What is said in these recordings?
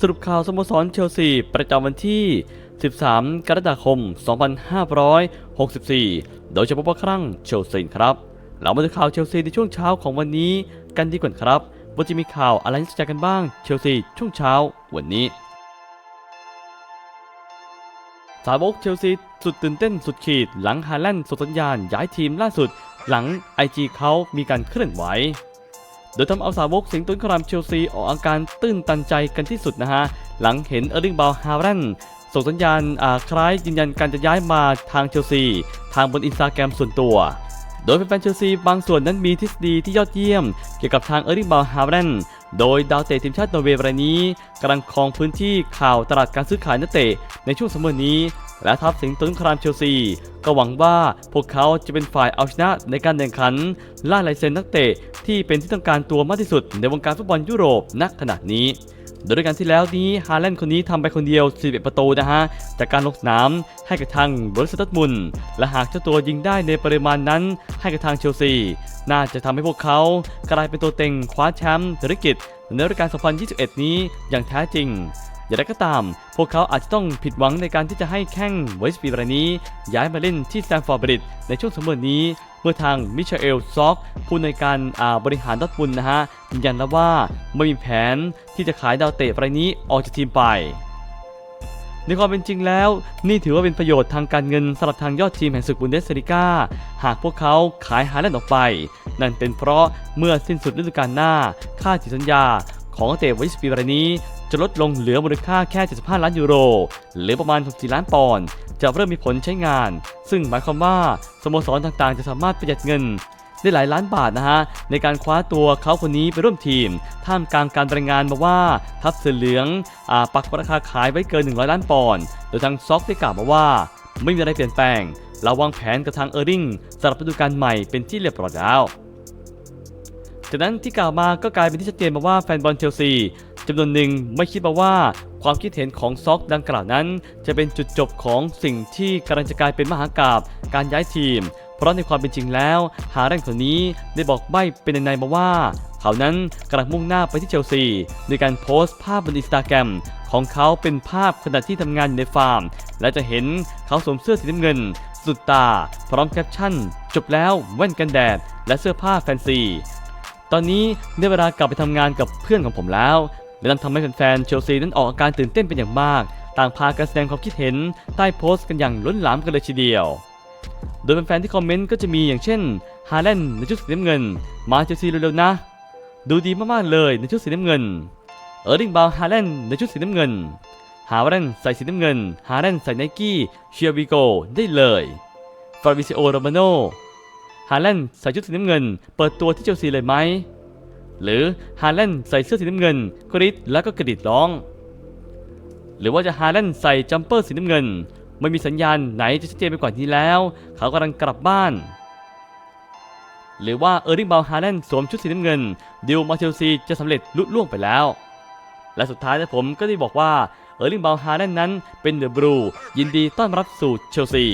สรุปข่าวสโมสรเชลซีประจำวันที่ 13 กรกฎาคม 2564 โดยเฉพาะครั้งเชลซีครับเรามาดูข่าวเชลซีในช่วงเช้าของวันนี้กันดีกว่าครับว่าจะมีข่าวอะไรน่าสนใจกันบ้างเชลซีช่วงเช้าวันนี้ สาวกเชลซีสุดตื่นเต้นสุดขีด หลังฮาแลนด์ส่งสัญญาณย้ายทีมล่าสุด หลัง IG เขามีการเคลื่อนไหว โดยทำเอาสาวกสิงตุนครามเชลซีออกอาการตื้นตันใจกันที่สุดนะฮะ หลังเห็นเออร์ลิงบาลฮาแลนส่งสัญญาณคล้ายยืนยันการจะย้ายมาทางเชลซี ทางบนอินสตาแกรมส่วนตัว โดยแฟนเชลซีบางส่วนนั้นมีทฤษฎีที่ยอดเยี่ยม เกี่ยวกับทางเออร์ลิงบาลฮาแลนโดยดาวเตะทีมชาตินอร์เวย์รายนี้กำลังครองพื้นที่ข่าวตลาดการซื้อขายนักเตะในช่วงซัมเมอนี้ และทัพสิงห์ตุนครามเชลซี ก็หวังว่าพวกเขาจะเป็นฝ่ายเอาชนะในการแข่งขันล่าลายเซ็นนักเตะที่เป็นที่ต้องการตัวมากที่สุดในวงการฟุตบอลยุโรปณขณะนี้ โดยในการที่แล้วนี้ฮาแลนด์คนนี้ทำไปคนเดียว 11 ประตูนะฮะ จากการลงสนามให้กับทางบริสตัดมุนและหากเจ้าตัวยิงได้ในปริมาณนั้นให้กับทางเชลซี น่าจะทำให้พวกเขากลายเป็นตัวเต็งคว้าแชมป์ธุรกิจในฤดูกาล2021 นี้อย่างแท้จริง อย่างไรก็ตาม พวกเขาอาจจะต้องผิดหวังในการที่จะให้แข้งเวสต์บีรายนี้ ย้ายมาเล่นที่แตมฟอร์บริดในช่วงซัมเมอร์นี้ เมื่อทางมิชาเอลซอกผู้ในการบริหารดอร์ทมุนนะฮะยืนยันแล้วว่าไม่มีแผนที่จะขายดาวเตะรายนี้ออกจากทีมไปในความเป็นจริงแล้ว นี่ถือว่าเป็นประโยชน์ทางการเงินสำหรับทางยอดทีมแห่งศึกบุนเดสลิก้า หากพวกเขาขายฮาแลนด์ออกไป นั่นเป็นเพราะเมื่อสิ้นสุดฤดูกาลหน้า ค่าจิตสัญญาของเตะเวสต์บีรานี้ จะลดลงเหลือมูลค่าแค่ 75 ล้านยูโร หรือประมาณ 64 ล้านปอนด์จะเริ่มมีผลใช้งาน ซึ่งหมายความว่าสโมสรต่างๆ จะสามารถประหยัดเงินได้หลายล้านบาทนะฮะ ในการคว้าตัวเขาคนนี้ไปร่วมทีม ท่ามกลางการรายงานมาว่าทัพเสือเหลืองอปักราคาขายไว้เกิน 100 ล้านปอนด์โดยทางซ็อกได้กล่าวมาว่า ไม่มีอะไรเปลี่ยนแปลงเราวางแผนกับทางเออร์ริงสำหรับฤดูกาลใหม่เป็นที่เรียบร้อยแล้วจากนั้นที่กล่าวมาก็กลายเป็นที่ชัดเจนมาว่าแฟนบอลเชลซี จำนวนหนึ่งไม่คิดมาว่าความคิดเห็นของซ็อกดังกล่าวนั้น จะเป็นจุดจบของสิ่งที่กำลังจะกลายเป็นมหากาบการย้ายทีม เพราะในความเป็นจริงแล้ว หาแรงคนนี้ได้บอกใบ้เป็นในมาว่า เขานั้นกำลังมุ่งหน้าไปที่เชลซีโดยการโพสต์ภาพบนอินสตาแกรมของเขาเป็นภาพขณะที่ทำงานอยู่ในฟาร์ม และจะเห็นเขาสวมเสื้อสีน้ำเงิน สุดตา พร้อมแคปชั่น จบแล้วแว่นกันแดด และเสื้อผ้าแฟนซี ตอนนี้ได้เวลากลับไปทำงานกับเพื่อนของผมแล้ว และนั่นทำให้แฟนๆเชลซีนั้นออกอาการตื่นเต้นเป็นอย่างมาก ต่างพากันแสดงความคิดเห็นใต้โพสต์กันอย่างล้นหลามกันเลยทีเดียว โดยแฟนๆที่คอมเมนต์ก็จะมีอย่างเช่นฮาแลนด์ในชุดสีน้ำเงิน มาเชลซีเร็วๆนะ ดูดีมากๆเลยในชุดสีน้ำเงิน เออร์ลิงบาวฮาแลนด์ในชุดสีน้ำเงิน ฮาแลนด์ใส่สีน้ำเงิน ฮาแลนด์ใส่ไนกี้เชียร์วิโกได้เลยฟาบิซิโอโรมาโนฮาแลนด์ใส่ชุดสีน้ำเงิน เปิดตัวที่เชลซีเลยไหม หรือฮาแลนใส่เสื้อสีน้ำเงินกรีดแล้วก็กระดิดร้อง หรือว่าจะฮาแลนใส่จัมเปอร์สีน้ำเงิน ไม่มีสัญญาณไหนจะชัดเจนไปกว่านี้แล้ว เขากำลังกลับบ้าน หรือว่าเออร์ลิงบาวฮาแลนสวมชุดสีน้ำเงินดิวมาเชลซีจะสำเร็จลุล่วงไปแล้ว และสุดท้ายนะผมก็ได้บอกว่าเออร์ลิงบาวฮาแลนนั้นเป็นเดอะบรูยินดีต้อนรับสู่เชลซี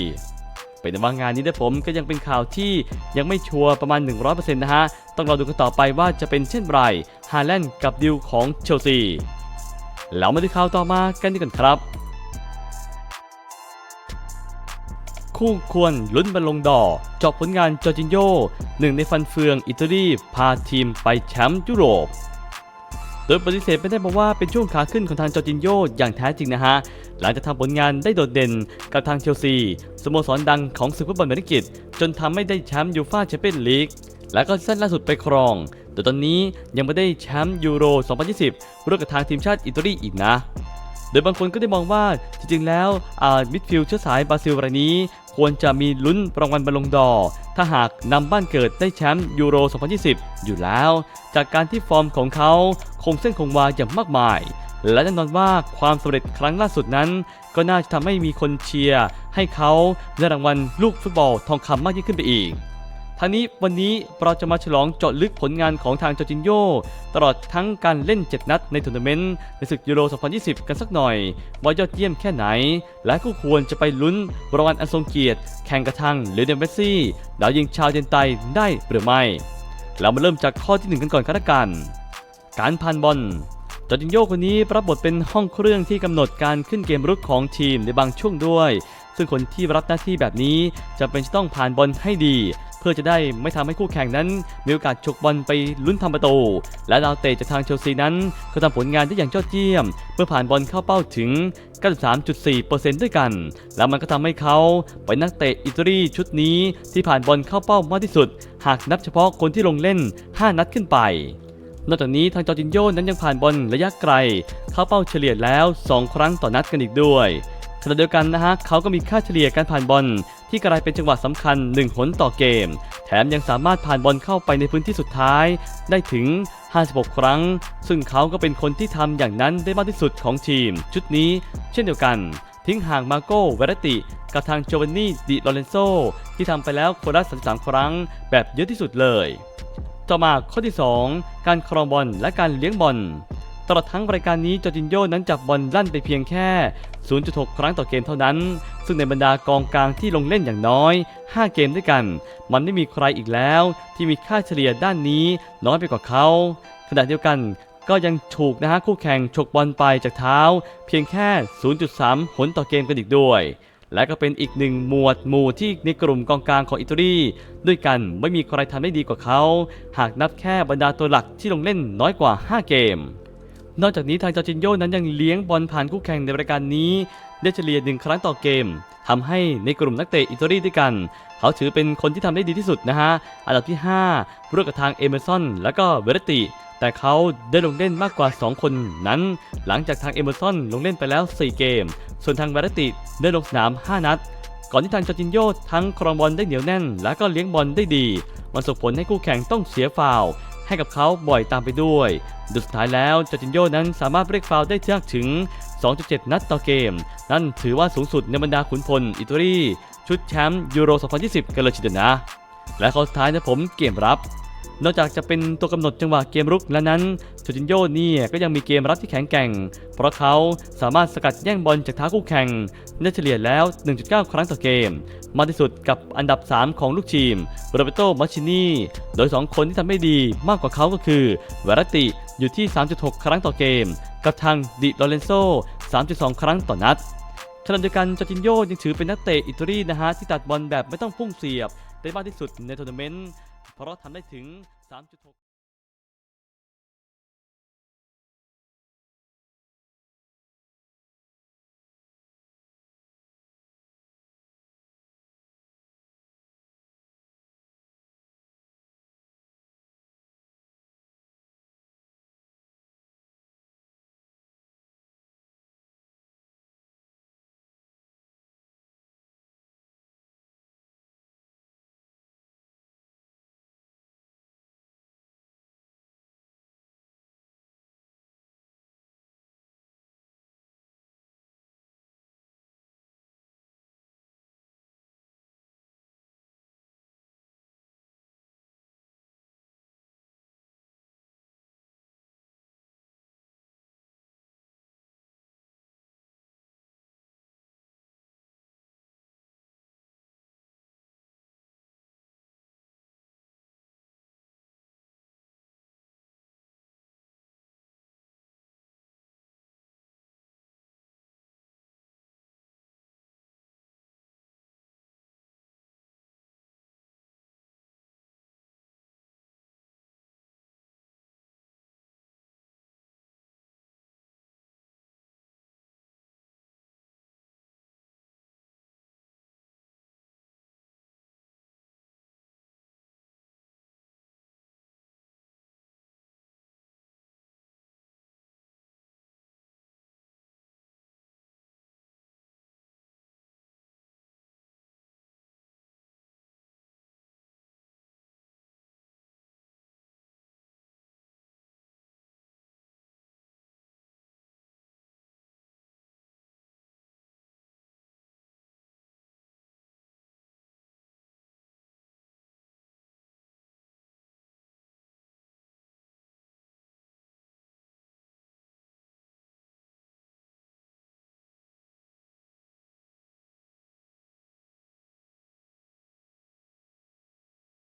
เป็นว่างานนี้นะผมก็ยังเป็นข่าวที่ยังไม่ชัวร์ประมาณ 100%นะฮะ ต้องรอดูกันต่อไปว่าจะเป็นเช่นไรฮาแลนด์กับดิวของเชลซีแล้วมาดูข่าวต่อมากันดีกันครับ คู่ควรลุ้นบอลลงดอจบผลงานจอร์จินโยหนึ่งในฟันเฟืองอิตาลีพาทีมไปแชมป์ยุโรป ดยปฏิเสธไม่ได้บอกว่าเป็นช่วงขาขึ้นของทางจอร์จินโยอย่างแท้จริงนะฮะ หลังจากทำผลงานได้โดดเด่นกับทางเชลซีสโมสรดังของศึกฟุตบอลเมริกิตจนทำให้ได้แชมป์ยูฟ่าแชมเปี้ยนลีกและก็ซีซั่นล่าสุดไปครอง แต่ตอนนี้ยังไม่ได้แชมป์ยูโร 2020ร่วมกับทางทีมชาติอิตาลีอีกนะ โดยบางคนก็ได้มองว่าจริงๆแล้วมิดฟิลด์เชื้อสายบราซิลรายนี้ ควรจะมีลุ้นรางวัลบอลลงดอร์ถ้าหากนำบ้านเกิดได้แชมป์ยูโร 2020 อยู่แล้ว จากการที่ฟอร์มของเขาคงเส้นคงวาอย่างมากมาย และแน่นอนว่าความสำเร็จครั้งล่าสุดนั้น ก็น่าจะทำให้มีคนเชียร์ให้เขาได้รางวัลลูกฟุตบอลทองคำมากยิ่งขึ้นไปอีก ทางนี้วันนี้เราจะมาฉลองเจาะลึกผลงานของทางจอร์จินโยตลอดทั้งการเล่น 7 นัดในทัวร์นาเมนต์ในศึกยูโร 2020 กันสักหน่อย ว่ายอดเยี่ยมแค่ไหน และก็ควรจะไปลุ้นรางวัลอันทรงเกียรติ แข่งกระทั่งเลเดนเมสซี่ดาวยิงชาวเจนไตได้หรือไม่ เรามาเริ่มจากข้อที่ 1 กันก่อนครับละกัน การพันบอลจอร์จินโยคนนี้รับบทเป็นห้องเครื่องที่กำหนดการขึ้นเกมรุกของทีมในบางช่วงด้วย ซึ่งคนที่รับหน้าที่แบบนี้จะเป็นจะต้องผ่านบอลให้ดี เพื่อจะได้ไม่ทำให้คู่แข่งนั้น มีโอกาสฉกบอลไปลุ้นทำประตู และดาวเตะจากทางเชลซีนั้น ก็ทำผลงานได้อย่างยอดเยี่ยมเพื่อผ่านบอลเข้าเป้าถึง 93.4%ด้วยกัน แล้วมันก็ทำให้เขาเป็นนักเตะอิตาลีชุดนี้ที่ผ่านบอลเข้าเป้ามากที่สุด หากนับเฉพาะคนที่ลงเล่น 5 นัดขึ้นไปนอกจากนี้ทางจอร์จินโยนั้นยังผ่านบอลระยะไกล เข้าเป้าเฉลี่ยแล้ว 2 ครั้งต่อนัดกันอีกด้วย ขณะเดียวกันนะฮะเขาก็มีค่าเฉลี่ยการผ่านบอลที่กลายเป็นจังหวะสำคัญ 1 หนต่อเกม แถมยังสามารถผ่านบอลเข้าไปในพื้นที่สุดท้าย ได้ถึง 56 ครั้ง ซึ่งเขาก็เป็นคนที่ทำอย่างนั้นได้มากที่สุดของทีม ชุดนี้เช่นเดียวกัน ทิ้งห่างมาโก้เวรติ กับทางโจวานนี่ดิโลเรนโซที่ทำไปแล้วคนละ33 ครั้ง แบบเยอะที่สุดเลย ต่อมาข้อที่ 2 การครองบอลและการเลี้ยงบอล ตลอดทั้งรายการนี้จอร์จินโยนั้นจับบอลลั่นไปเพียงแค่ 0.6 ครั้งต่อเกมเท่านั้น ซึ่งในบรรดากองกลางที่ลงเล่นอย่างน้อย 5 เกมด้วยกัน มันไม่มีใครอีกแล้ว ที่มีค่าเฉลี่ยด้านนี้น้อยไปกว่าเขาขณะเดียวกันก็ยังถูกนะฮะคู่แข่งฉกบอลไปจากเท้า เพียงแค่ 0.3 หนต่อเกมกันอีกด้วย และก็เป็นอีกหนึ่งหมวดหมู่ที่ในกลุ่มกองกลางของอิตาลีด้วยกันไม่มีใครทำได้ดีกว่าเขา หากนับแค่บรรดาตัวหลักที่ลงเล่นน้อยกว่า 5 เกม นอกจากนี้ทางจอจินโยนั้นยังเลี้ยงบอลผ่านคู่แข่งในรายการนี้ ได้เฉลี่ยหนึ่งครั้งต่อเกมทำให้ในกลุ่มนักเตะอิตาลีด้วยกัน เขาถือเป็นคนที่ทำได้ดีที่สุดนะฮะ อันดับที่5ร่วมกับทางเอเมอร์สันและก็เวรติ แต่เขาได้ลงเล่นมากกว่า 2 คนนั้น หลังจากทางเอเมอร์สันลงเล่นไปแล้ว 4 เกม ส่วนทางเวรติได้ลงสนาม 5 นัด ก่อนที่ทางจอจินโยทั้งครองบอลได้เหนียวแน่น และก็เลี้ยงบอลได้ดี มันส่งผลให้คู่แข่งต้องเสียฟาว ให้กับเขาบ่อยตามไปด้วย โดยสุดท้ายแล้วจอร์จินโยนั้นสามารถเรียกฟาวได้มากถึง 2.7 นัดต่อเกม นั่นถือว่าสูงสุดในบรรดาขุนพลอิตาลีชุดแชมป์ยูโร 2020 กันเลยทีเดียวนะ และข้อสุดท้ายนะผมเกมรับ นอกจากจะเป็นตัวกำหนดจังหวะเกมรุกแล้วนั้นจูจินโยนี่ก็ยังมีเกมรับที่แข็งแกร่ง เพราะเขาสามารถสกัดแย่งบอลจากเท้าคู่แข่งได้เฉลี่ยแล้ว 1.9 ครั้งต่อเกม มากที่สุดกับอันดับ 3 ของลูกทีมโรเบโตมัชชินีโดย 2 คนที่ทำได้ดีมากกว่าเขาก็คือเวรติอยู่ที่ 3.6 ครั้งต่อเกม กับทางดิโลเรนโซ 3.2 ครั้งต่อนัดขณะเดียวกันจอจินโยยังถือเป็นนักเตะอิตาลีนะฮะที่ตัดบอลแบบไม่ต้องพุ่งเสียบได้มากที่สุดในทัวร์นาเมนต์ เพราะทำได้ถึง 3.6